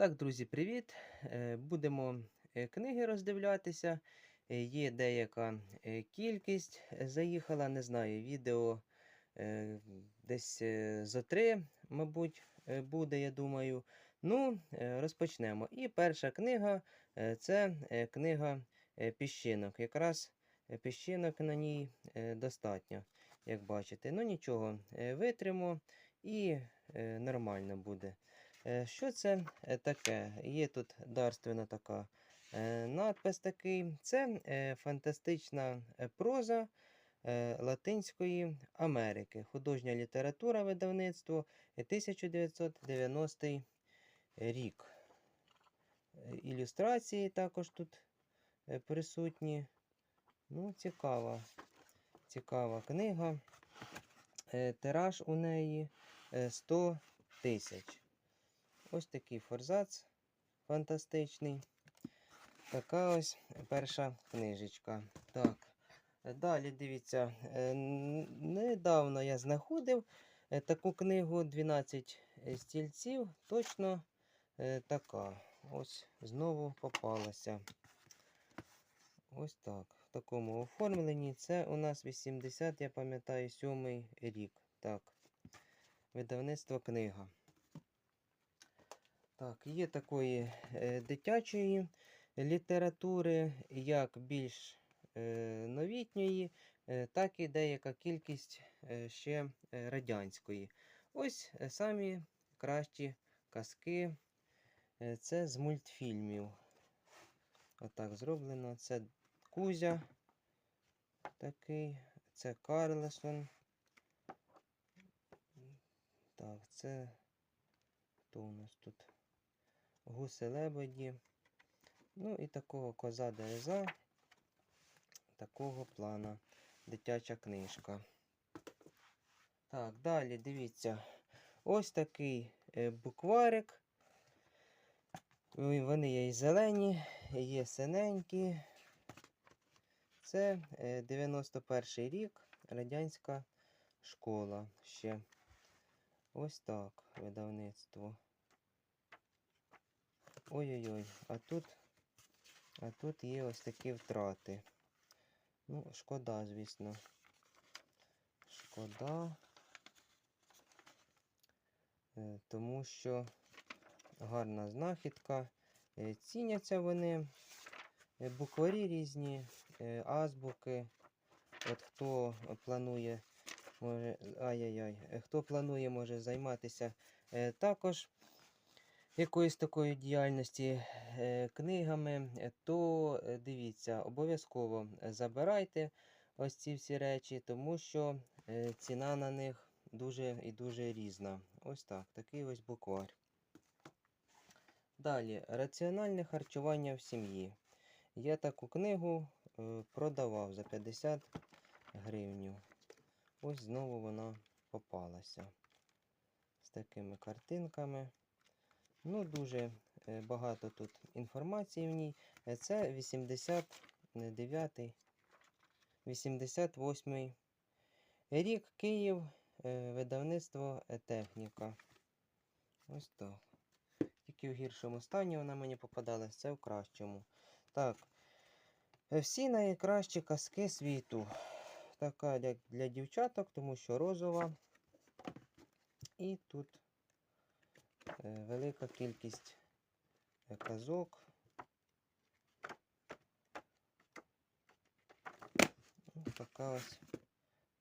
Так, друзі, привіт! Е, Будемо е, книги роздивлятися. Е, Є деяка кількість заїхала, не знаю, відео десь зо три, мабуть, буде, я думаю. Ну, розпочнемо. І перша книга це книга піщинок. Якраз піщинок на ній достатньо, як бачите. Ну нічого, витримо і нормально буде. Е, Що це е, таке? Є тут дарственна така е, надпис такий. Це фантастична проза Латинської Америки. Художня література видавництво е, 1990 рік. Ілюстрації також тут присутні. Ну, цікава, цікава книга. Тираж у неї е, 100 тисяч. Ось такий форзац фантастичний. Така ось перша книжечка. Так. Далі дивіться, е, недавно я знаходив е, таку книгу 12 стільців. Точно е, така. Ось знову попалася. Ось так. В такому оформленні. Це у нас 80, я пам'ятаю, 7 рік. Так. Видавництво книга. Так, є такої е, дитячої літератури, як більш е, новітньої, е, так і деяка кількість ще радянської. Ось самі кращі казки. Це з мультфільмів. Отак зроблено. Це Кузя такий, це Карлесон. Так, це хто у нас тут? Гуси лебеді. Ну і такого коза дереза. Такого плана. Дитяча книжка. Так, далі дивіться. Ось такий е, букварик. Вони є і зелені, є синенькі. Це е, 91 рік, радянська школа ще. Ось так видавництво. Ой-ой-ой, а тут, а тут є ось такі втрати. Ну, шкода, звісно. Шкода. Е, Тому що гарна знахідка. Е, Ціняться вони. Е, Букварі різні, азбуки. От хто планує, може, ай-яй-яй, хто планує, може займатися також якоїсь такої діяльності е, книгами, е, то е, дивіться, обов'язково забирайте ось ці всі речі, тому що ціна на них дуже і дуже різна. Ось так, такий ось буквар. Далі, раціональне харчування в сім'ї. Я таку книгу продавав за 50 гривнів. Ось знову вона попалася. З такими картинками. Ну, дуже е, багато тут інформації в ній. Е, Це 89, 88 рік Київ, е, видавництво техніка. Ось так. Тільки в гіршому стані вона мені попадалась, це в кращому. Так. Всі найкращі казки світу. Така як для дівчаток, тому що розова. І тут велика кількість е, казок. Така ось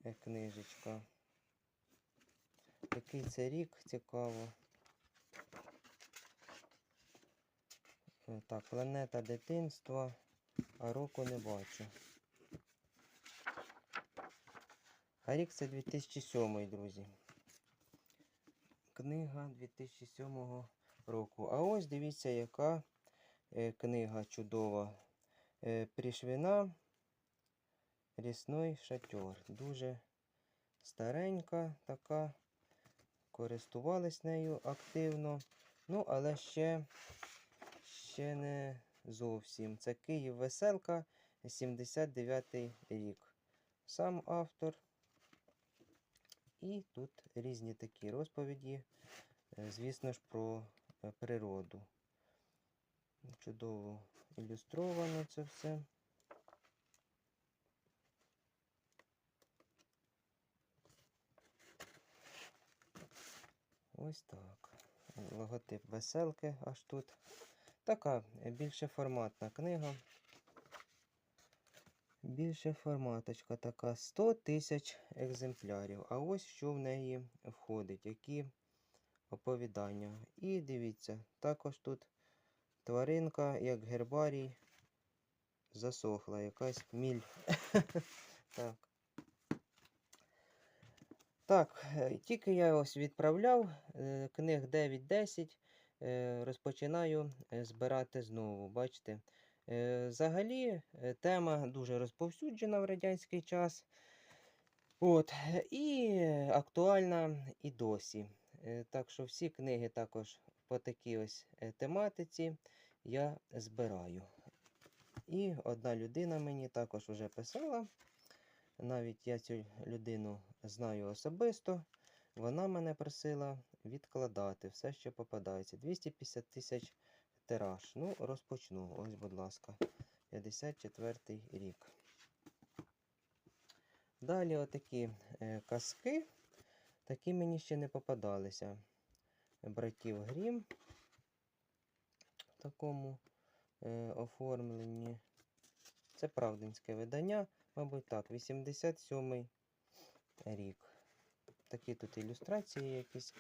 е, книжечка. Який це рік цікаво. Е, Так, планета дитинства, а року не бачу. А рік це 2007, друзі. Книга 2007 року. А ось дивіться, яка е, книга чудова. Е, Пришвина Рісной шатер. Дуже старенька така. Користувались нею активно. Ну, але ще, ще не зовсім. Це Київ Веселка, 79 рік. Сам автор. І тут різні такі розповіді, е, звісно ж, про е, природу. Чудово ілюстровано це все. Ось так. Логотип веселки аж тут. Така більше форматна книга. Більше форматочка така 100 тисяч екземплярів. А ось що в неї входить, які оповідання. І дивіться, також тут тваринка, як гербарій, засохла, якась міль. так. Так, е, тільки я ось відправляв е, книг 9-10, е, розпочинаю збирати знову. Бачите? Е, Взагалі е, тема дуже розповсюджена в радянський час. От, е, і актуальна і досі. Так що всі книги також по такій ось тематиці я збираю. І одна людина мені також вже писала. Навіть я цю людину знаю особисто. Вона мене просила відкладати все, що попадається. 250 тисяч тираж. Ну, розпочну. Ось, будь ласка, 54 рік. Далі отакі е, казки. Такі мені ще не попадалися. Братів Грім в такому е, оформленні. Це правдинське видання, мабуть, так, 87-й рік. Такі тут ілюстрації якісь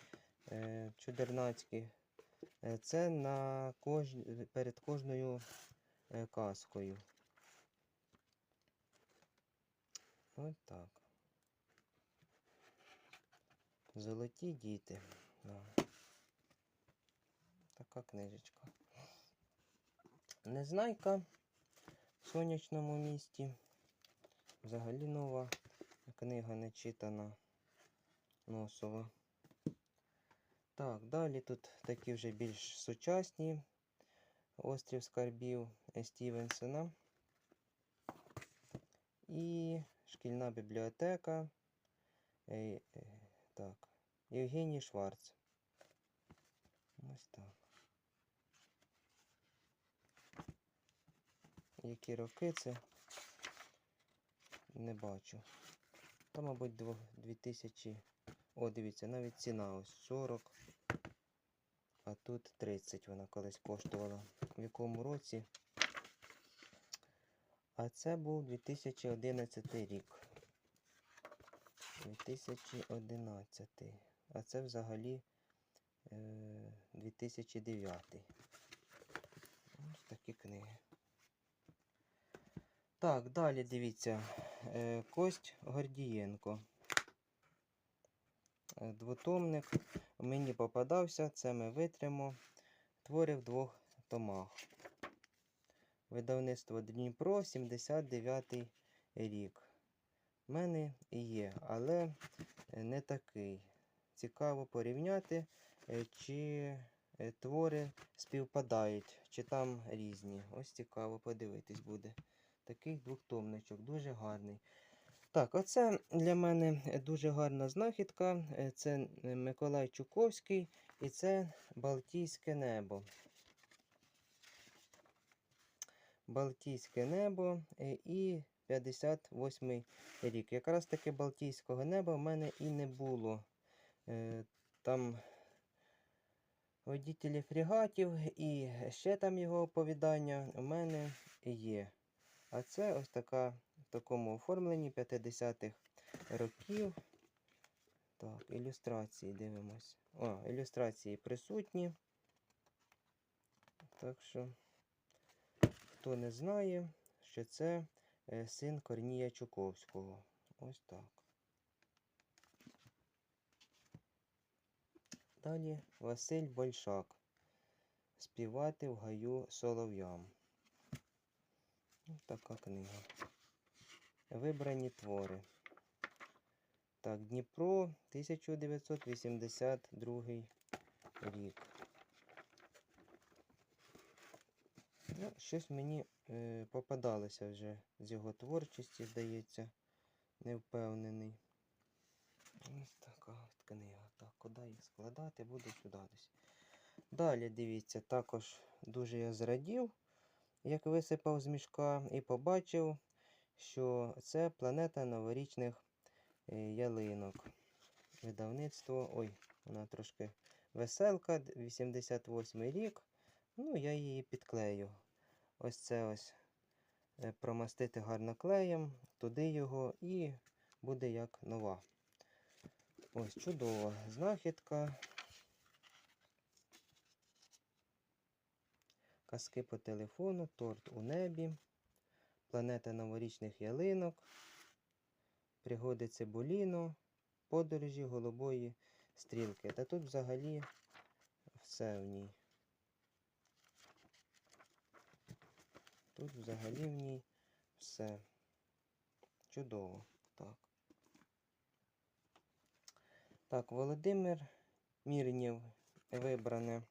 е, чудернацькі. Е, Це на кож... перед кожною е, казкою. Ось так. Золоті діти. Така книжечка. Незнайка в сонячному місті. Взагалі нова книга не читана. Носова. Так, далі тут такі вже більш сучасні острів скарбів Стівенсона. І шкільна бібліотека. Е, е, так, Євгеній Шварц. Ось так. Які роки це? Не бачу. Та, мабуть, 2000. О, дивіться, навіть ціна ось 40. А тут 30 вона колись коштувала. В якому році? А це був 2011 рік. 2011. А це взагалі е, 2009. Ось такі книги. Так, далі дивіться. Е, Кость Гордієнко. Двотомник мені попадався, це ми витримо. Твори в двох томах. Видавництво Дніпро, 79 рік. У мене є, але не такий. Цікаво порівняти, е, чи е, твори співпадають, чи там різні. Ось цікаво подивитись буде. Такий двохтомничок, дуже гарний. Так, оце для мене е, дуже гарна знахідка. Е, Це е, Миколай Чуковський і це Балтійське небо. Балтійське небо і 58 рік. Якраз таки Балтійського неба в мене і не було. Там водітелі фрегатів і ще там його оповідання у мене є. А це ось така в такому оформленні 50-х років. Так, ілюстрації дивимось. О, ілюстрації присутні. Так що, хто не знає, що це е, син Корнія Чуковського. Ось так. Далі Василь Большак. Співати в гаю солов'ям. Ось така книга. Вибрані твори. Так, Дніпро, 1982 рік. Ну, щось мені е, попадалося вже з його творчості, здається, не впевнений. Ось така от книга. Так, куди їх складати? Буду сюди десь. Далі дивіться, також дуже я зрадів, як висипав з мішка, і побачив, що це планета новорічних е, ялинок. Видавництво. Ой, вона трошки веселка, д- 88 рік. Ну, я її підклею. Ось це ось е, промастити гарно клеєм, туди його і буде як нова. Ось чудова знахідка. Казки по телефону, торт у небі, планета новорічних ялинок, пригоди Цибуліно, подорожі голубої стрілки. Та тут взагалі все в ній. Тут взагалі в ній все. Чудово. Так. Так, Володимир Мірнєв вибране.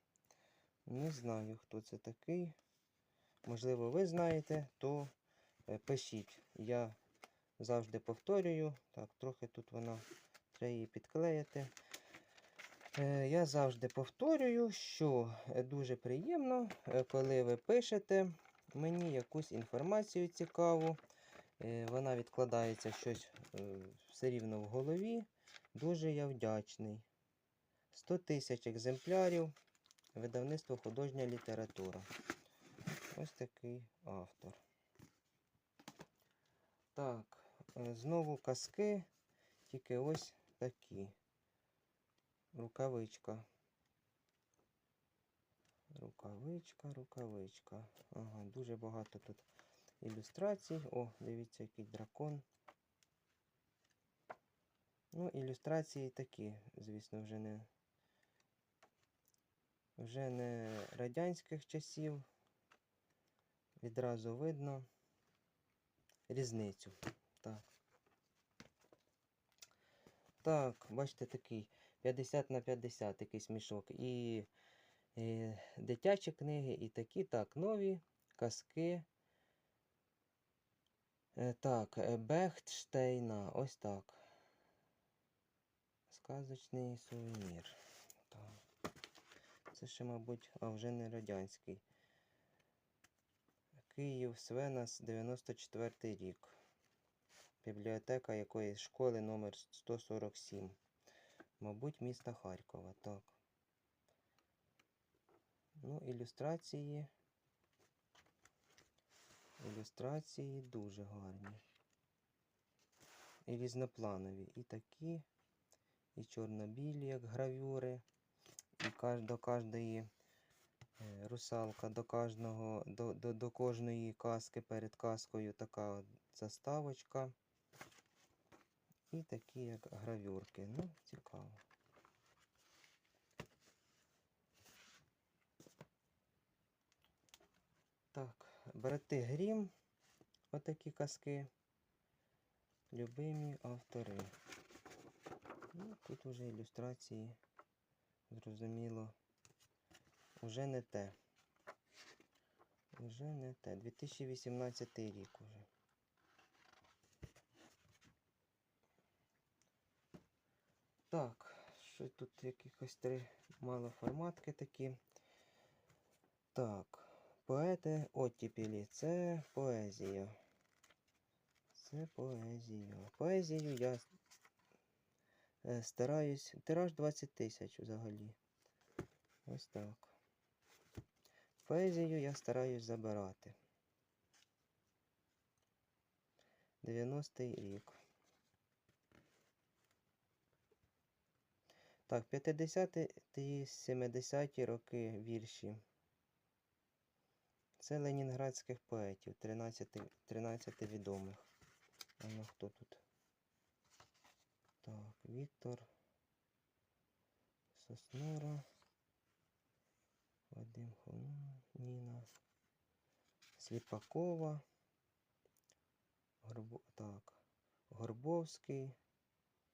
Не знаю, хто це такий. Можливо, ви знаєте, то пишіть. Я завжди повторюю. Так, трохи тут вона треба її підклеїти. Е, Я завжди повторюю, що е, дуже приємно, е, коли ви пишете мені якусь інформацію цікаву. Е, Вона відкладається щось е, все рівно в голові. Дуже я вдячний. 100 тисяч екземплярів. Видавництво художня література. Ось такий автор. Так, е, знову казки, тільки ось такі. Рукавичка. Рукавичка, рукавичка. Ага, дуже багато тут ілюстрацій. О, дивіться, який дракон. Ну, ілюстрації такі, звісно, вже не вже не радянських часів. Відразу видно різницю. Так. Так, бачите, такий 50 на 50 такий мішок. І, і дитячі книги, і такі, так, нові казки. Е, Так, е, Бехтштейна, ось так. Сказочний сувенір. Так. Це ще, мабуть, а вже не радянський. Київ, Свенас, 94 рік. Бібліотека якоїсь школи номер 147. Мабуть, міста Харкова, так. Ну, ілюстрації. Ілюстрації дуже гарні. І різнопланові. І такі, і чорно-білі, як гравюри. І до кожної русалка, до кожного, до, до, до кожної казки перед казкою така заставочка. І такі, як гравюрки. Ну, цікаво. Так, брати Грім, отакі казки. Любимі автори. Ну, тут уже ілюстрації, зрозуміло, уже не те. Уже не те. 2018 рік уже. Так, що тут якихось три малоформатки такі. Так, поети оттіпілі. Це поезія. Це поезія. Поезію я е, стараюсь. Тираж 20 тисяч взагалі. Ось так. Поезію я стараюсь забирати. 90-й рік. Так, 50-ті і 70-ті роки вірші. Це ленінградських поетів, 13, 13 відомих. А ну хто тут? Так, Віктор Соснора. Вадим Хонун, Ніна. Сліпакова. Горбо... Так. Горбовський,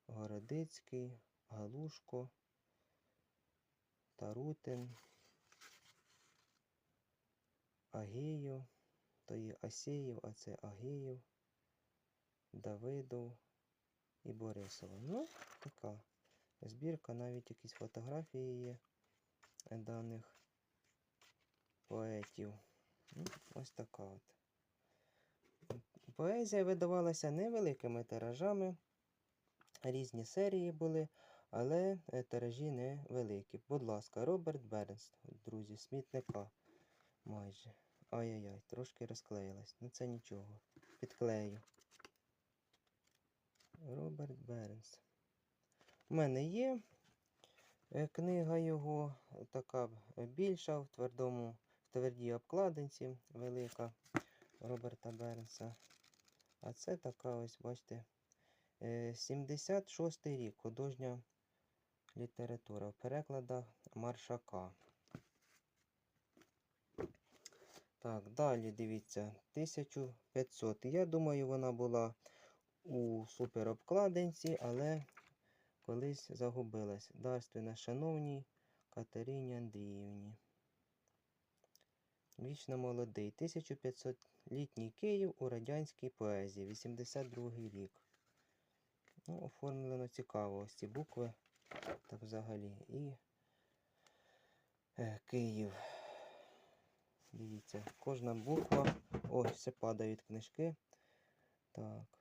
Городицький, Галушко, Тарутин, Агеєв, то є Асєєв, а це Агеєв, Давидов і Борисова. Ну, така збірка, навіть якісь фотографії є даних поетів. Ну, Ось така от. Поезія видавалася невеликими тиражами. Різні серії були, але е, тиражі невеликі. Будь ласка, Роберт Бернс, друзі, смітника майже. Ай-яй-яй, трошки розклеїлась. Ну це нічого. Підклею. Роберт Бернс. У мене є е, книга його, така більша, в твердому, твердій обкладинці, велика Роберта Бернса. А це така ось, бачите, е, 76-й рік, художня література в перекладах Маршака. Так, далі дивіться, 1500. Я думаю, вона була у суперобкладинці, але колись загубилась. Дарственно шановній Катерині Андріївні. Вічно молодий. 1500-літній Київ у радянській поезії. 82 рік. Ну, оформлено цікаво. Ось ці букви. Так взагалі. І е, Київ. Дивіться, кожна буква. Ой, все падають книжки. Так.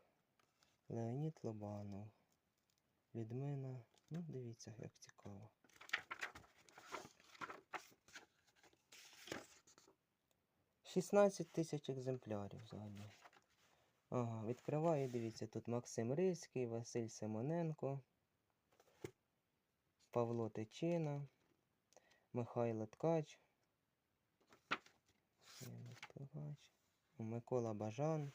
Леонід Лобанов. Людмила. Ну, дивіться, як цікаво. Шістнадцять тисяч екземплярів взагалі. Ага, відкриваю, дивіться, тут Максим Рильський, Василь Симоненко, Павло Ткач, Михайло Ткач, Микола Бажан.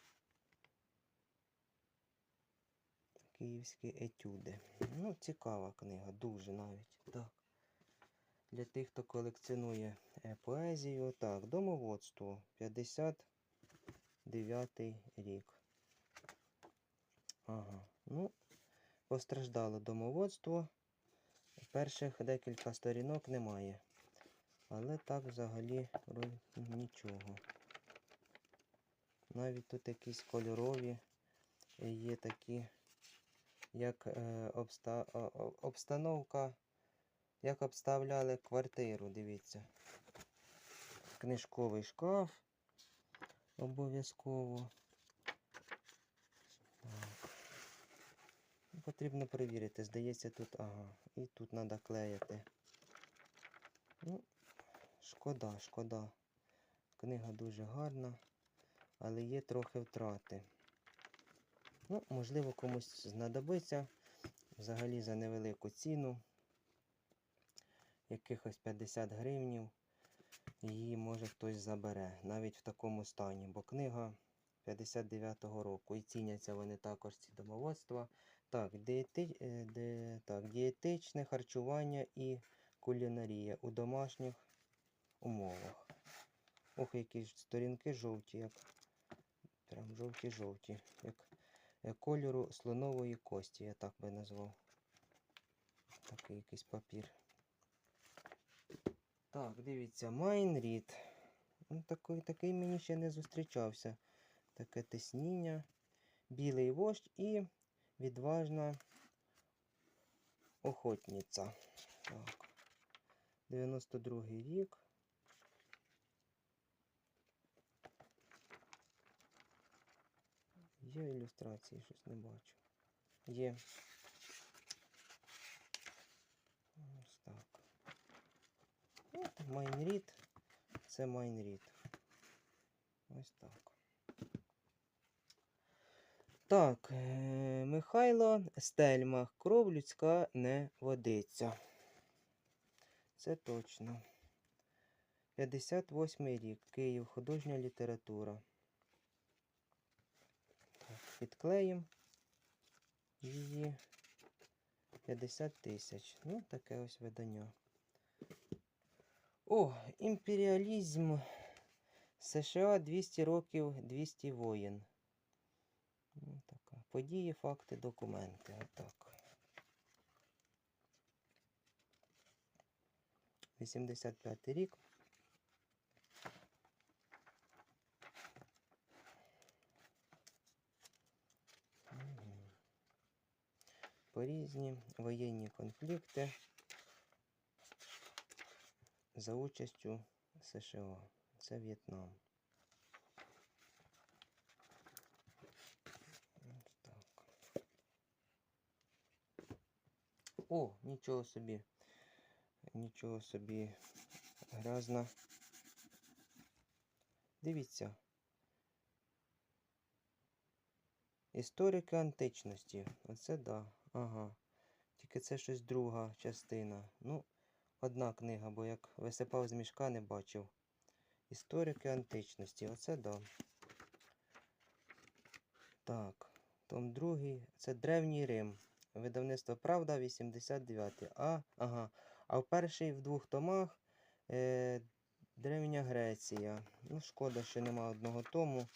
Київські етюди. Ну, цікава книга, дуже навіть. Так. Для тих, хто колекціонує е, поезію. Так, домоводство. 59 рік. Ага. Ну, постраждало домоводство. Перших декілька сторінок немає. Але так взагалі нічого. Навіть тут якісь кольорові є такі як е, обста... обстановка, як обставляли квартиру, дивіться. Книжковий шкаф обов'язково. Потрібно перевірити, здається, тут, ага, і тут треба клеїти. Ну, шкода, шкода. Книга дуже гарна, але є трохи втрати. Ну, можливо, комусь знадобиться взагалі за невелику ціну. Якихось 50 гривнів. Її може хтось забере. Навіть в такому стані. Бо книга 59-го року. І ціняться вони також ці домоводства. Так, дієти... е, де... так, дієтичне харчування і кулінарія у домашніх умовах. Ох, які ж сторінки жовті, як. Прям жовті-жовті. Як е, кольору слонової кості, я так би назвав. Такий якийсь папір. Так, дивіться, Майнрід. Ну, такий, такий мені ще не зустрічався. Таке тисніння, білий вождь і відважна охотниця. Так. 92-й рік. Є ілюстрації, щось не бачу. Є. Ось так. От Майнрід. Це Майнрід. Ось так. Так, е, Михайло Стельмах. Кров людська не водиться. Це точно. 58 рік. Київ. Художня література. Так, підклеїмо її 50 тисяч. Ну, таке ось видання. О, імперіалізм США 200 років 200 воєн. Ну. Події, факти, документи. Отак. 85 рік. Порізні воєнні конфлікти за участю США. Це В'єтнам. О, нічого собі. Нічого собі грязна. Дивіться. Історики античності. Оце да. Ага. Тільки це щось друга частина. Ну, одна книга, бо як висипав з мішка, не бачив. Історики античності. Оце да. Так. Том другий. Це Древній Рим. Видавництво Правда 89. А, ага. А в перший в двох томах е, Древня Греція. Ну, шкода, що нема одного тому.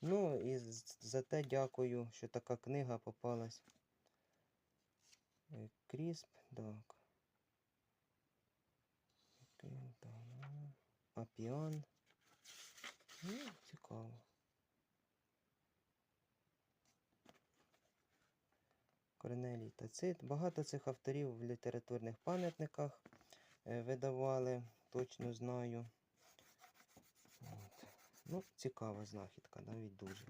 Ну, і за те дякую, що така книга попалась. Е, Крісп, так. Ну, Апіан. Ну, цікаво. Корнелій Тацит. Багато цих авторів в літературних пам'ятниках е, видавали, точно знаю. От. Ну, цікава знахідка, навіть дуже.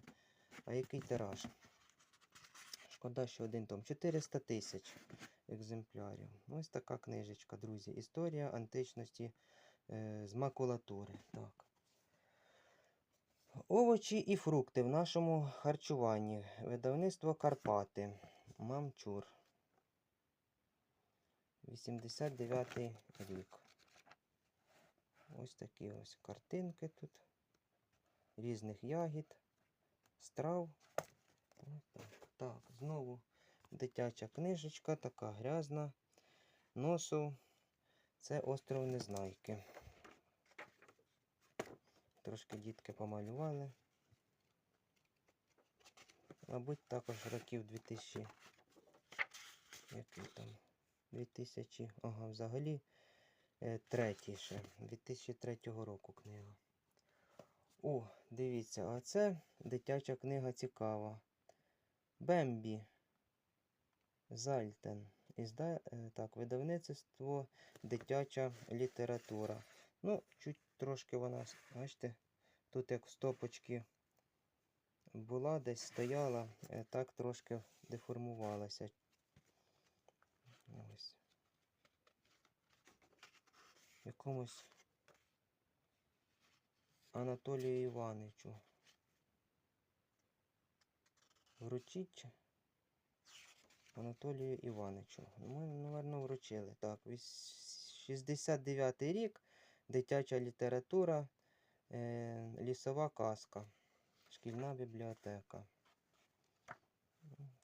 А який тираж? Шкода, що один том. 400 тисяч екземплярів. Ось така книжечка, друзі. Історія античності е, з макулатури. Так. Овочі і фрукти в нашому харчуванні. Видавництво Карпати. Мамчур. 89 рік. Ось такі ось картинки тут. Різних ягід, страв. Ось так. Так, знову дитяча книжечка, така грязна. Носу. Це остров Незнайки. Трошки дітки помалювали. Мабуть, також років 2000. Який там? 2000. Ага, взагалі е, третій ще. 2003 року книга. О, дивіться, а це дитяча книга цікава. Бембі. Зальтен. Ізда... е, Так, видавництво дитяча література. Ну, чуть трошки вона, бачите, тут як в стопочки була, десь стояла, е, так трошки деформувалася. Ось. Якомусь Анатолію Івановичу. Вручіть Анатолію Івановичу. Ми, напевно, вручили. Так, 69-й рік. Дитяча література. Е, лісова казка. Шкільна бібліотека.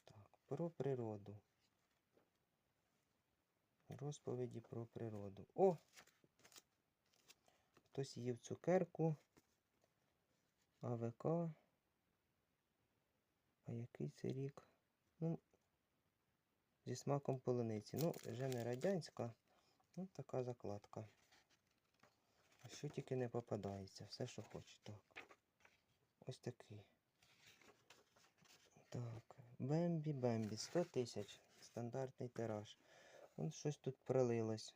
Так, про природу. Розповіді про природу. О! Хтось їв цукерку. АВК. А який це рік? Ну, зі смаком полуниці. Ну, вже не радянська. Ну, така закладка. А що тільки не попадається, все, що хоче. Так. Ось такий. Так. Бембі Бембі. 100 тисяч. Стандартний тираж. Вон щось тут пролилось.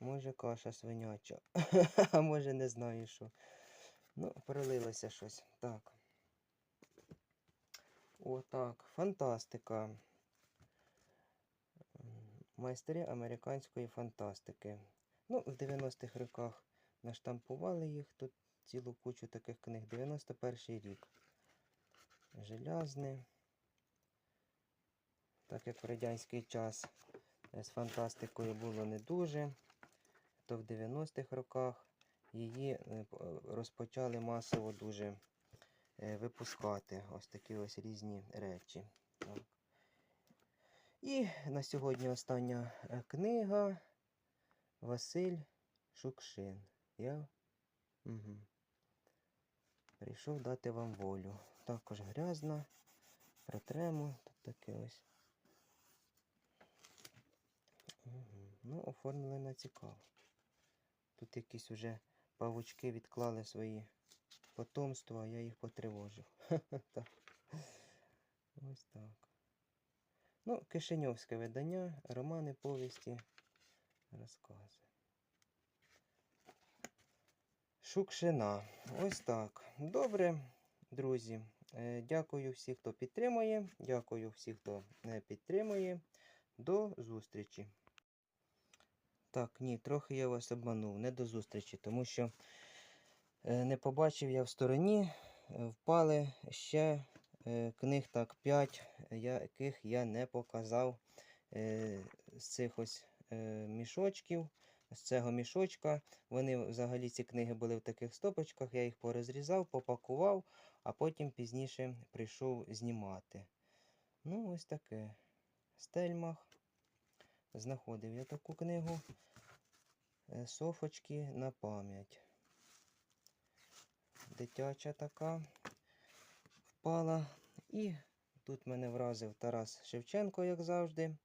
Може каша свиняча. А може не знаю що. Ну, пролилося щось. Так. О, так. Фантастика. Майстри американської фантастики. Ну, в 90-х роках наштампували їх. Тут цілу кучу таких книг. 91 рік. Желязне. Так як в радянський час е, з фантастикою було не дуже, то в 90-х роках її е, е, розпочали масово дуже випускати. Ось такі ось різні речі. Так. І на сьогодні остання е, книга Василь Шукшин. Я угу. прийшов дати вам волю. Також грязна. Протремо. Тут таке ось. Угу. Ну, оформлена цікаво. Тут якісь вже павучки відклали свої потомства, а я їх потривожив. Ось так. Ну, Кишиньовське видання, романи, повісті, розкази. Шукшина. Ось так. Добре, друзі. Е, Дякую всім, хто підтримує. Дякую всім, хто не підтримує. До зустрічі. Так, ні, трохи я вас обманув. Не до зустрічі, тому що не побачив я в стороні. е, Впали ще е, книг так 5, яких я не показав е, з цих ось е, мішочків. З цього мішочка. Вони взагалі ці книги були в таких стопочках, я їх порозрізав, попакував, а потім пізніше прийшов знімати. Ну, ось таке. Стельмах. Знаходив я таку книгу. Е, Софочки на пам'ять. Дитяча така впала. І тут мене вразив Тарас Шевченко, як завжди.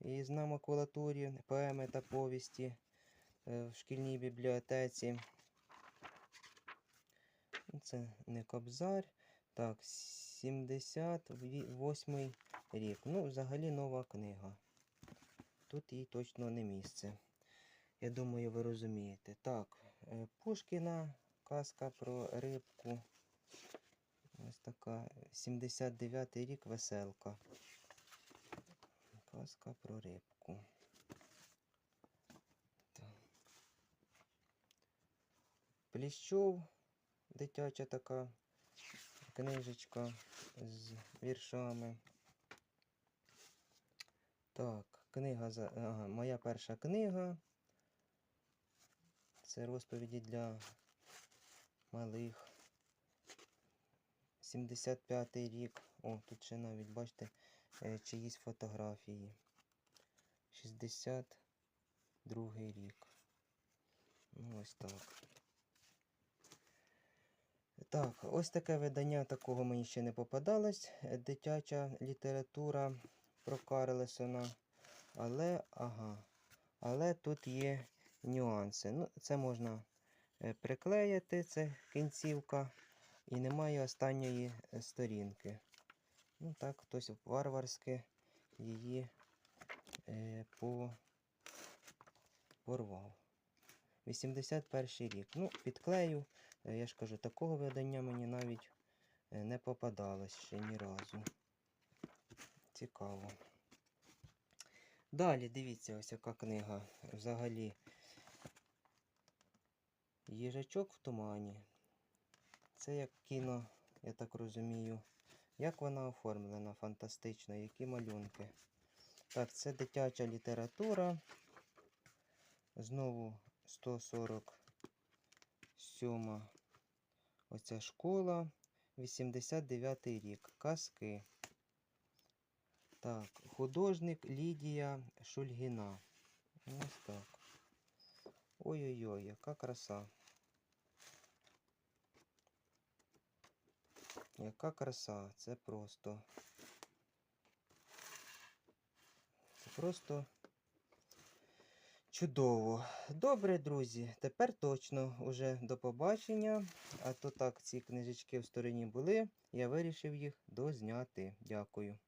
Із на макулатурі, поеми та повісті е, в шкільній бібліотеці. Ну, Це не кобзар. Так, 78 рік. Ну, взагалі нова книга. Тут їй точно не місце. Я думаю, ви розумієте. Так, е, Пушкіна, казка про рибку. Ось така 79 й рік веселка. Казка про рибку. Так. Пліщов, дитяча така книжечка з віршами. Так, книга за. Ага, моя перша книга. Це розповіді для малих. 75-й рік. О, тут ще навіть, бачите, е, чиїсь фотографії. 62-й рік. Ну, ось так. Так, ось таке видання такого мені ще не попадалось. Дитяча література про Карлесона. Але, ага, але тут є нюанси. Ну, це можна приклеїти, це кінцівка. І немає останньої е, сторінки. Ну так, хтось варварськи її е, по... порвав. 81 рік. Ну, підклею. Е, Я ж кажу, такого видання мені навіть е, не попадалось ще ні разу. Цікаво. Далі, дивіться, ось яка книга. Взагалі. Їжачок в тумані. Це як кіно, я так розумію. Як вона оформлена фантастично, які малюнки. Так, це дитяча література. Знову 147 оця школа. 89 рік. Казки. Так, художник Лідія Шульгіна. Ось так. Ой-ой-ой, яка краса. Яка краса, це просто. Це просто чудово. Добре, друзі. Тепер точно уже до побачення. А то так ці книжечки в стороні були. Я вирішив їх дозняти. Дякую.